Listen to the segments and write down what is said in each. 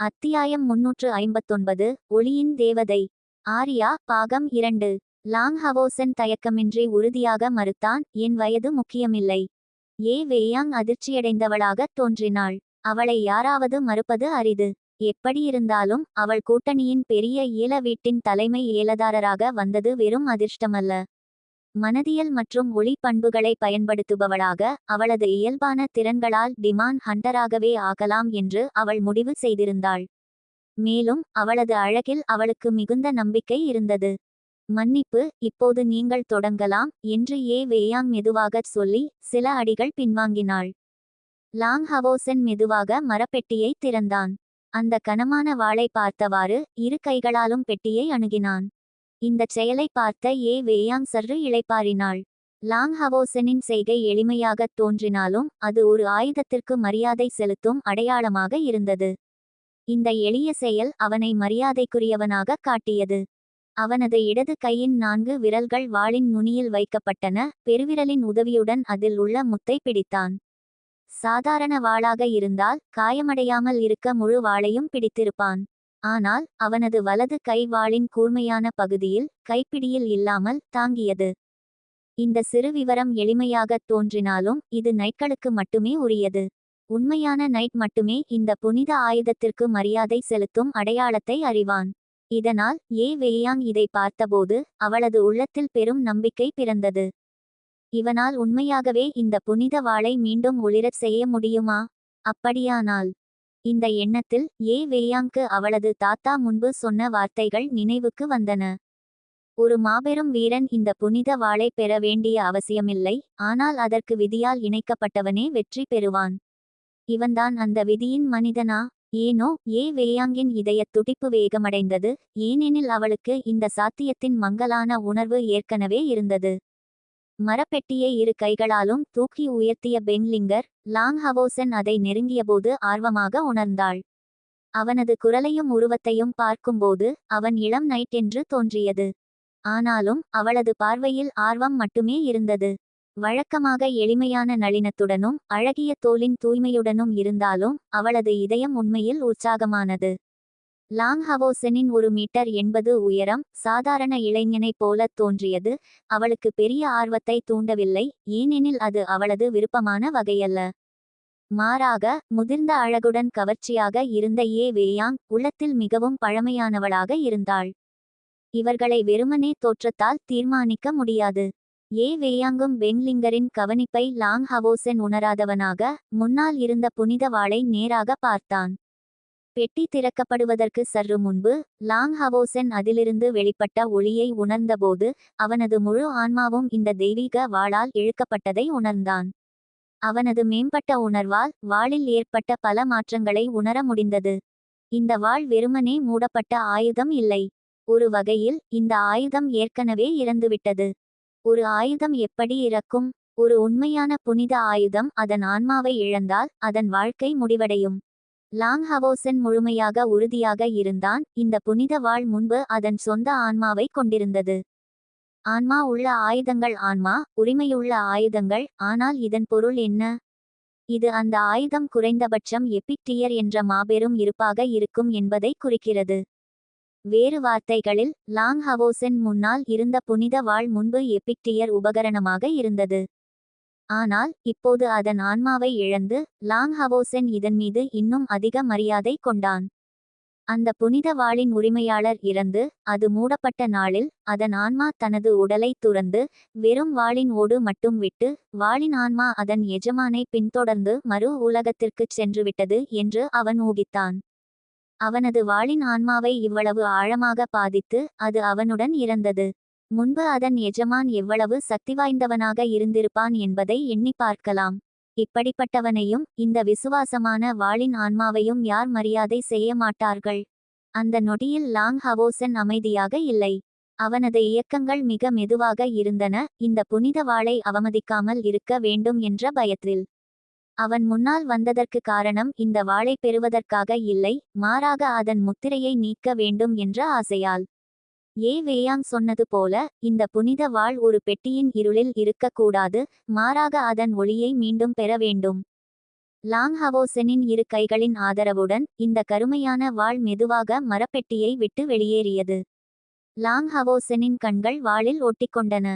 அத்தியாயம் முன்னூற்று ஐம்பத்தொன்பது ஒளியின் தேவதை. ஆர்யா பாகம் இரண்டு. லாங் ஹவோசன் தயக்கமின்றி உறுதியாக மறுத்தான் என் வயது முக்கியமில்லை. ஏ வேயாங் அதிர்ச்சியடைந்தவளாகத் தோன்றினாள். அவளை யாராவது மறுப்பது அரிது. எப்படியிருந்தாலும் அவள் கூட்டணியின் பெரிய ஏல வீட்டின் தலைமை ஏலதாரராக வந்தது வெறும் அதிர்ஷ்டமல்ல. மனதியல் மற்றும் ஒளி பண்புகளை பயன்படுத்துபவளாக அவளது இயல்பான திறன்களால் டிமான் ஹண்டராகவே ஆகலாம் என்று அவள் முடிவு செய்திருந்தாள். மேலும் அவளது அழகில் அவளுக்கு மிகுந்த நம்பிக்கை இருந்தது. மன்னிப்பு இப்போது நீங்கள் தொடங்கலாம் என்று ஏ. வேயாங் மெதுவாகச் சொல்லி சில அடிகள் பின்வாங்கினாள். லாங் ஹவோசன் மெதுவாக மரப்பெட்டியை திறந்தான். அந்த கனமான வாளை பார்த்தவாறு இரு கைகளாலும் பெட்டியை அணுகினான். இந்தச் செயலை பார்த்த ஏ. வேயாங் சற்று இளைப்பாறினாள். லாங் ஹவோசனின் செய்கை எளிமையாகத் தோன்றினாலும் அது ஒரு ஆயுதத்திற்கு மரியாதை செலுத்தும் அடையாளமாக இருந்தது. இந்த எளிய செயல் அவனை மரியாதைக்குரியவனாக காட்டியது. அவனது இடது கையின் நான்கு விரல்கள் வாளின் நுனியில் வைக்கப்பட்டன பெருவிரலின் உதவியுடன் அதில் உள்ள முத்தை பிடித்தான். சாதாரண வாளாக இருந்தால் காயமடையாமல் இருக்க முழு வாளையும் பிடித்திருப்பான். ஆனால் அவனது வலது கை வாளின் கூர்மையான பகுதியில் கைப்பிடியில் இல்லாமல் தாங்கியது. இந்த சிறு விவரம் எளிமையாகத் தோன்றினாலும் இது நைட்களுக்கு மட்டுமே உரியது. உண்மையான நைட் மட்டுமே இந்த புனித ஆயுதத்திற்கு மரியாதை செலுத்தும் அடையாளத்தை அறிவான். இதனால் ஏ வெயாங் இதை பார்த்தபோது அவளது உள்ளத்தில் பெரும் நம்பிக்கை பிறந்தது. இவனால் உண்மையாகவே இந்த புனித வாளை மீண்டும் ஒளிரச் செய்ய முடியுமா? அப்படியானால் இந்த எண்ணத்தில் ஏ. வேயாங்கு அவளது தாத்தா முன்பு சொன்ன வார்த்தைகள் நினைவுக்கு வந்தன. ஒரு மாபெரும் வீரன் இந்த புனித வாளை பெற வேண்டிய அவசியமில்லை ஆனால் அதற்கு விதியால் இணைக்கப்பட்டவனே வெற்றி பெறுவான். இவன்தான் அந்த விதியின் மனிதனா? ஏனோ ஏ. வேயாங்கின் இதயத் துடிப்பு வேகமடைந்தது ஏனெனில் அவளுக்கு இந்த சாத்தியத்தின் மங்கலான உணர்வு ஏற்கனவே இருந்தது. மரப்பெட்டியை இரு கைகளாலும் தூக்கி உயர்த்திய பென்லிங்கர் லாங்ஹவோசன் அதை நெருங்கியபோது ஆர்வமாக உணர்ந்தாள். அவனது குரலையும் உருவத்தையும் பார்க்கும்போது அவன் இளம் நைட் என்று தோன்றியது. ஆனாலும் அவளது பார்வையில் ஆர்வம் மட்டுமே இருந்தது. வழக்கமாக எளிமையான நளினத்துடனும் அழகிய தோலின் தூய்மையுடனும் இருந்தாலும் அவளது இதயம் உண்மையில் உற்சாகமானது. லாங் ஹவோசனின் ஒரு மீட்டர் எண்பது உயரம் சாதாரண இளைஞனைப் போலத் தோன்றியது. அவளுக்கு பெரிய ஆர்வத்தை தூண்டவில்லை ஏனெனில் அது அவளது விருப்பமான வகையல்ல. மாறாக முதிர்ந்த அழகுடன் கவர்ச்சியாக இருந்த ஏ. வேயாங் உள்ளத்தில் மிகவும் பழமையானவளாக இருந்தாள். இவர்களை வெறுமனே தோற்றத்தால் தீர்மானிக்க முடியாது. ஏ. வேயாங்கும் பெங்லிங்கரின் கவனிப்பை லாங் ஹவோசென் உணராதவனாக முன்னால் இருந்த புனித வாளை நேராக பார்த்தான். பெட்டி திறக்கப்படுவதற்கு சற்று முன்பு லாங் ஹவோசென் அதிலிருந்து வெளிப்பட்ட ஒளியை உணர்ந்தபோது அவனது முழு ஆன்மாவும் இந்த தெய்வீக வாளால் இழுக்கப்பட்டதை உணர்ந்தான். அவனது மேம்பட்ட உணர்வால் வாளில் ஏற்பட்ட பல மாற்றங்களை உணர முடிந்தது. இந்த வாள் வெறுமனே மூடப்பட்ட ஆயுதம் இல்லை. ஒரு வகையில் இந்த ஆயுதம் ஏற்கனவே இறந்துவிட்டது. ஒரு ஆயுதம் எப்படி இறக்கும்? ஒரு உண்மையான புனித ஆயுதம் அதன் ஆன்மாவை இழந்தால் அதன் வாழ்க்கை முடிவடையும். லாங்ஹவோசன் முழுமையாக உறுதியாக இருந்தான். இந்த புனித வாழ் முன்பு அதன் சொந்த ஆன்மாவை கொண்டிருந்தது. ஆன்மா உள்ள ஆயுதங்கள் ஆன்மா உரிமையுள்ள ஆயுதங்கள் ஆனால் இதன் பொருள் என்ன? இது அந்த ஆயுதம் குறைந்தபட்சம் எபிக்டியர் என்ற மாபெரும் இருப்பாக இருக்கும் என்பதை குறிக்கிறது. வேறு வார்த்தைகளில் லாங் ஹவோசன் முன்னால் இருந்த புனித வாழ் முன்பு எபிக்டியர் உபகரணமாக இருந்தது. ஆனால் இப்போது அதன் ஆன்மாவை இழந்து லாங் ஹவோசென் இதன் மீது இன்னும் அதிக மரியாதை கொண்டான். அந்த புனித வாளின் உரிமையாளர் இறந்து அது மூடப்பட்ட நாளில் அதன் ஆன்மா தனது உடலை துறந்து வெறும் வாளின் ஓடு மட்டும் விட்டு வாளின் ஆன்மா அதன் எஜமானை பின்தொடர்ந்து மறு உலகத்திற்குச் சென்றுவிட்டது என்று அவன் ஊகித்தான். அவனது வாளின் ஆன்மாவை இவ்வளவு ஆழமாக பாதித்து அது அவனுடன் இறந்தது. முன்பு அதன் எஜமான் எவ்வளவு சக்திவாய்ந்தவனாக இருந்திருப்பான் என்பதை எண்ணி பார்க்கலாம். இப்படிப்பட்டவனையும் இந்த விசுவாசமான வாளின் ஆன்மாவையும் யார் மரியாதை செய்ய மாட்டார்கள்? அந்த நொடியில் லாங் ஹவோசன் அமைதியாக இல்லை. அவனது இயக்கங்கள் மிக மெதுவாக இருந்தன. இந்த புனித வாளை அவமதிக்காமல் இருக்க வேண்டும் என்ற பயத்தில். அவன் முன்னால் வந்ததற்கு காரணம் இந்த வாளை பெறுவதற்காக இல்லை மாறாக அதன் முத்திரையை நீக்க வேண்டும் என்ற ஆசையால். ஏ வேயாங் சொன்னது போல இந்த புனித வாழ் ஒரு பெட்டியின் இருளில் இருக்கக்கூடாது மாறாக அதன் ஒளியை மீண்டும் பெற வேண்டும். லாங் ஹவோசெனின் இரு கைகளின் ஆதரவுடன் இந்த கருமையான வாள் மெதுவாக மரப்பெட்டியை விட்டு வெளியேறியது. லாங் ஹவோசெனின் கண்கள் வாளில் ஒட்டிக்கொண்டன.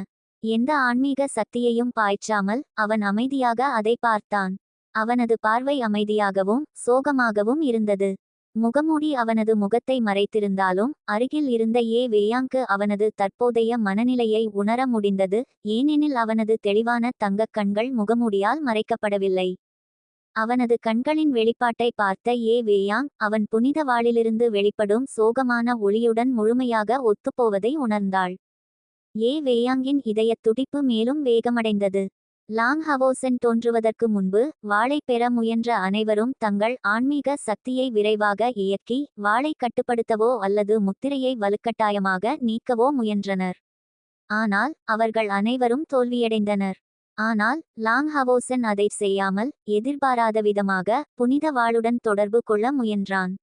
எந்த ஆன்மீக சக்தியையும் பாய்ச்சாமல் அவன் அமைதியாக அதை பார்த்தான். அவனது பார்வை அமைதியாகவும் சோகமாகவும் இருந்தது. முகமூடி அவனது முகத்தை மறைத்திருந்தாலும் அருகில் இருந்த ஏ. வேயாங்கு அவனது தற்போதைய மனநிலையை உணர முடிந்தது ஏனெனில் அவனது தெளிவான தங்கக் கண்கள் முகமூடியால் மறைக்கப்படவில்லை. அவனது கண்களின் வெளிப்பாட்டை பார்த்த ஏ. வேயாங் அவன் புனித வாளிலிருந்து வெளிப்படும் சோகமான ஒளியுடன் முழுமையாக ஒத்துப்போவதை உணர்ந்தாள். ஏ. வேயாங்கின் இதயத் துடிப்பு மேலும் வேகமடைந்தது. லாங் ஹவோசன் தோன்றுவதற்கு முன்பு வாளை பெற முயன்ற அனைவரும் தங்கள் ஆன்மீக சக்தியை விரைவாக இயக்கி வாளை கட்டுப்படுத்தவோ அல்லது முத்திரையை வலுக்கட்டாயமாக நீக்கவோ முயன்றனர். ஆனால் அவர்கள் அனைவரும் தோல்வியடைந்தனர். ஆனால் லாங் ஹவோசன் அதை செய்யாமல் எதிர்பாராத விதமாக புனித வாளுடன் தொடர்பு கொள்ள முயன்றான்.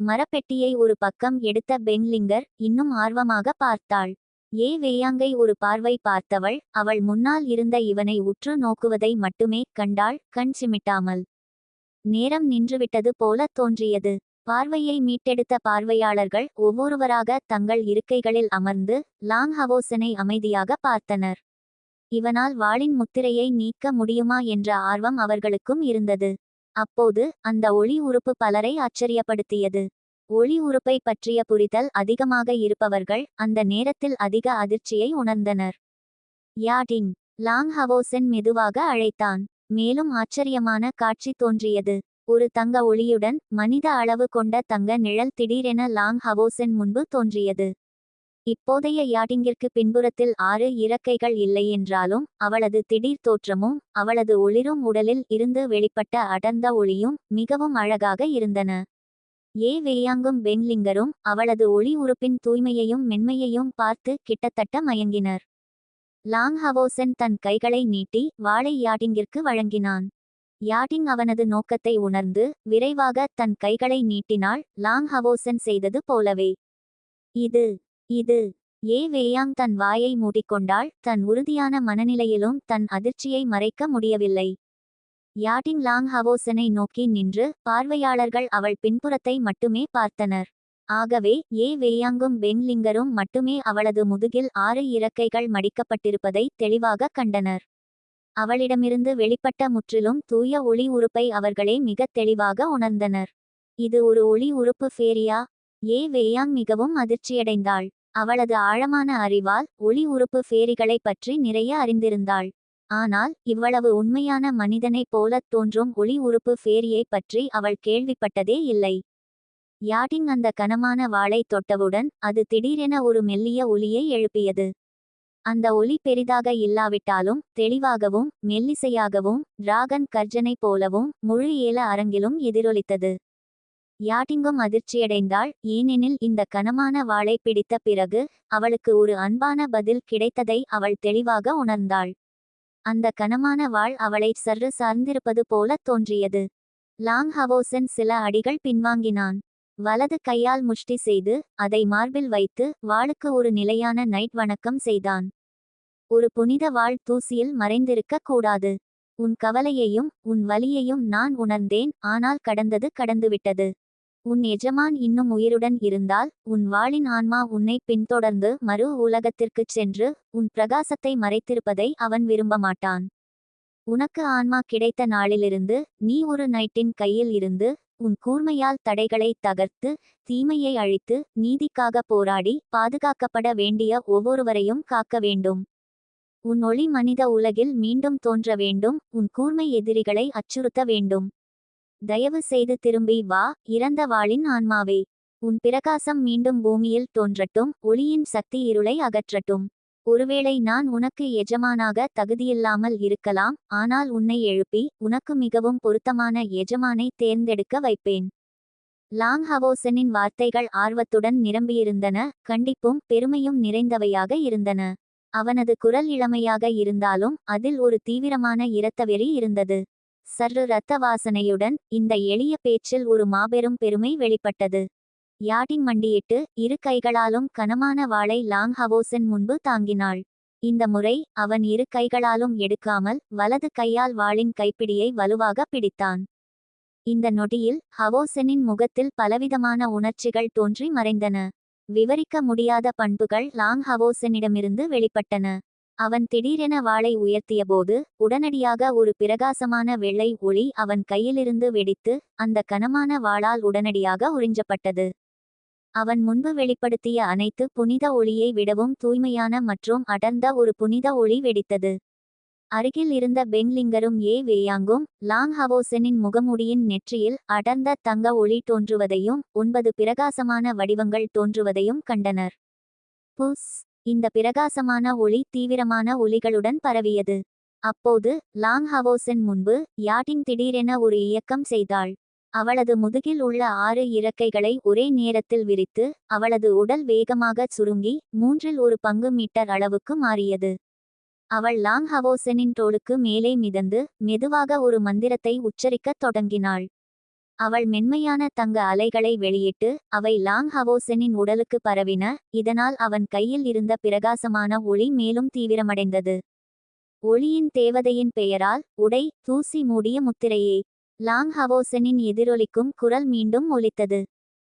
மரப்பெட்டியை ஒரு பக்கம் எடுத்த பெங்லிங்கர் இன்னும் ஆர்வமாக பார்த்தாள். ஏ வேயாங்கை ஒரு பார்வை பார்த்தவள் அவள் முன்னால் இருந்த இவனை உற்று நோக்குவதை மட்டுமே கண்டாள் கண் சிமிட்டாமல். நேரம் நின்றுவிட்டது போல தோன்றியது. பார்வையை மீட்டெடுத்த பார்வையாளர்கள் ஒவ்வொருவராக தங்கள் இருக்கைகளில் அமர்ந்து லாங் ஹவோசனை அமைதியாக பார்த்தனர். இவனால் வாளின் முத்திரையை நீக்க முடியுமா என்ற ஆர்வம் அவர்களுக்கும் இருந்தது. அப்போது அந்த ஒளி உறுப்பு பலரை ஆச்சரியப்படுத்தியது. ஒளி உறுப்பை பற்றிய புரிதல் அதிகமாக இருப்பவர்கள் அந்த நேரத்தில் அதிக அதிர்ச்சியை உணர்ந்தனர். யாடிங் லாங் ஹவோசென் மெதுவாக அழைத்தான். மேலும் ஆச்சரியமான காட்சி தோன்றியது. ஒரு தங்க ஒளியுடன் மனித அளவு கொண்ட தங்க நிழல் திடீரென லாங் ஹவோசென் முன்பு தோன்றியது. இப்போதைய யாட்டிங்கிற்கு பின்புறத்தில் ஆறு இறக்கைகள் இல்லை என்றாலும் அவளது திடீர் தோற்றமும் அவளது ஒளிரும் உடலில் இருந்து வெளிப்பட்ட அடர்ந்த ஒளியும் மிகவும் அழகாக இருந்தன. ஏ வேயாங்கும் பென்லிங்கரும் அவளது ஒளி உறுப்பின் தூய்மையையும் மென்மையையும் பார்த்து கிட்டத்தட்ட மயங்கினர். லாங் ஹவோசன் தன் கைகளை நீட்டி வாளை யாட்டிங்கிற்கு வழங்கினான். யாட்டிங் அவனது நோக்கத்தை உணர்ந்து விரைவாக தன் கைகளை நீட்டினால் லாங் ஹவோசன் செய்தது போலவே. இது இது ஏ வேயாங் தன் வாயை மூடிக்கொண்டாள் தன் உறுதியான மனநிலையிலும் தன் அதிர்ச்சியை மறைக்க முடியவில்லை. யாட்டிங் லாங் ஹவோசனை நோக்கி நின்று பார்வையாளர்கள் அவள் பின்புறத்தை மட்டுமே பார்த்தனர். ஆகவே ஏ வேயாங்கும் பென்லிங்கரும் மட்டுமே அவளது முதுகில் ஆறு இறக்கைகள் மடிக்கப்பட்டிருப்பதை தெளிவாக கண்டனர். அவளிடமிருந்து வெளிப்பட்ட முற்றிலும் தூய ஒளி உறுப்பை அவர்களே மிகத் தெளிவாக உணர்ந்தனர். இது ஒரு ஒளி உறுப்பு ஃபேரியா? ஏ வேயாங் மிகவும் அதிர்ச்சியடைந்தாள். அவளது ஆழமான அறிவால் ஒளி உறுப்பு ஃபேரிகளை பற்றி நிறைய அறிந்திருந்தாள். ஆனால் இவ்வளவு உண்மையான மனிதனைப் போலத் தோன்றும் ஒளி உறுப்பு ஃபேரியை பற்றி அவள் கேள்விப்பட்டதே இல்லை. யாட்டிங் அந்த கனமான வாளை தொட்டவுடன் அது திடீரென ஒரு மெல்லிய ஒலியை எழுப்பியது. அந்த ஒலி பெரிதாக இல்லாவிட்டாலும் தெளிவாகவும் மெல்லிசையாகவும் டிராகன் கர்ஜனை போலவும் முழு ஏல அரங்கிலும் எதிரொலித்தது. யாட்டிங்கும் அதிர்ச்சியடைந்தாள் ஏனெனில் இந்த கனமான வாளை பிடித்த பிறகு அவளுக்கு ஒரு அன்பான பதில் கிடைத்ததை அவள் தெளிவாக உணர்ந்தாள். அந்த கனமான வாள் அவளை சற்று சார்ந்திருப்பது போல தோன்றியது. லாங் ஹவோசன் சில அடிகள் பின்வாங்கினான். வலது கையால் முஷ்டி செய்து அதை மார்பில் வைத்து வாளுக்கு ஒரு நிலையான நைட் வணக்கம் செய்தான். ஒரு புனித வாள் தூசியில் மறைந்திருக்க கூடாது. உன் கவலையையும் உன் வலியையும் நான் உணர்ந்தேன் ஆனால் கடந்தது கடந்துவிட்டது. உன் எஜமான் இன்னும் உயிருடன் இருந்தால் உன் வாளின் ஆன்மா உன்னை பின்தொடர்ந்து மறு உலகத்திற்குச் சென்று உன் பிரகாசத்தை மறைத்திருப்பதை அவன் விரும்ப மாட்டான் உனக்கு ஆன்மா கிடைத்த நாளிலிருந்து நீ ஒரு நைட்டின் கையில் இருந்து உன் கூர்மையால் தடைகளை தகர்த்து தீமையை அழித்து நீதிக்காக போராடி பாதுகாக்கப்பட வேண்டிய ஒவ்வொருவரையும் காக்க வேண்டும். உன் ஒளி மனித உலகில் மீண்டும் தோன்ற வேண்டும் உன் கூர்மை எதிரிகளை அச்சுறுத்த வேண்டும். தயவு செய்து திரும்பி வா இறந்த வாளின் ஆன்மாவே. உன் பிரகாசம் மீண்டும் பூமியில் தோன்றட்டும் ஒளியின் சக்தி இருளை அகற்றட்டும். ஒருவேளை நான் உனக்கு எஜமானாக தகுதியில்லாமல் இருக்கலாம் ஆனால் உன்னை எழுப்பி உனக்கு மிகவும் பொருத்தமான எஜமானை தேர்ந்தெடுக்க வைப்பேன். லாங் ஹவோசனின் வார்த்தைகள் ஆர்வத்துடன் நிரம்பியிருந்தன கண்டிப்பும் பெருமையும் நிறைந்தவையாக இருந்தன. அவனது குரல் இளமையாக இருந்தாலும் அதில் ஒரு தீவிரமான இரத்தவெறி இருந்தது. சர்ரு இரத்த வாசனையுடன் இந்த எளிய பேச்சில் ஒரு மாபெரும் பெருமை வெளிப்பட்டது. யாட்டின் மண்டியிட்டு இரு கைகளாலும் கனமான வாளை லாங் ஹவோசன் முன்பு தாங்கினாள். இந்த முறை அவன் இரு கைகளாலும் எடுக்காமல் வலது கையால் வாளின் கைப்பிடியை வலுவாக பிடித்தான். இந்த நொடியில் ஹவோசெனின் முகத்தில் பலவிதமான உணர்ச்சிகள் தோன்றி மறைந்தன. விவரிக்க முடியாத பண்புகள் லாங் ஹவோசனிடமிருந்து வெளிப்பட்டன. அவன் திடீரென வாளை உயர்த்தியபோது உடனடியாக ஒரு பிரகாசமான வெள்ளை ஒளி அவன் கையிலிருந்து வெடித்து அந்த கனமான வாளால் உடனடியாக உறிஞ்சப்பட்டது. அவன் முன்பு வெளிப்படுத்திய அனைத்து புனித ஒளியை விடவும் தூய்மையான மற்றும் அடர்ந்த ஒரு புனித ஒளி வெடித்தது. அருகில் இருந்த பெங்லிங்கரும் ஏ வேயாங்கும் லாங் ஹவோசனின் முகமுடியின் நெற்றியில் அடர்ந்த தங்க ஒளி தோன்றுவதையும் ஒன்பது பிரகாசமான வடிவங்கள் தோன்றுவதையும் கண்டனர். புஸ். இந்த பிரகாசமான ஒளி தீவிரமான ஒலிகளுடன் பரவியது. அப்போது லாங் ஹவோசன் முன்பு யாட்டின் திடீரென ஒரு இயக்கம் செய்தாள். அவளது முதுகில் உள்ள ஆறு இறக்கைகளை ஒரே நேரத்தில் விரித்து அவளது உடல் வேகமாக சுருங்கி மூன்றில் ஒரு பங்கு மீட்டர் அளவுக்கு மாறியது. அவள் லாங் ஹவோசனின் தோளுக்கு மேலே மிதந்து மெதுவாக ஒரு மந்திரத்தை உச்சரிக்கத் தொடங்கினாள். அவள் மென்மையான தங்க அலைகளை வெளியிட்டு அவை லாங் ஹவோசனின் உடலுக்கு பரவின இதனால் அவன் கையில் இருந்த பிரகாசமான ஒளி மேலும் தீவிரமடைந்தது. ஒளியின் தேவதையின் பெயரால் உடை தூசி மூடிய முத்திரையே! லாங் ஹவோசனின் எதிரொலிக்கும் குரல் மீண்டும் ஒலித்தது.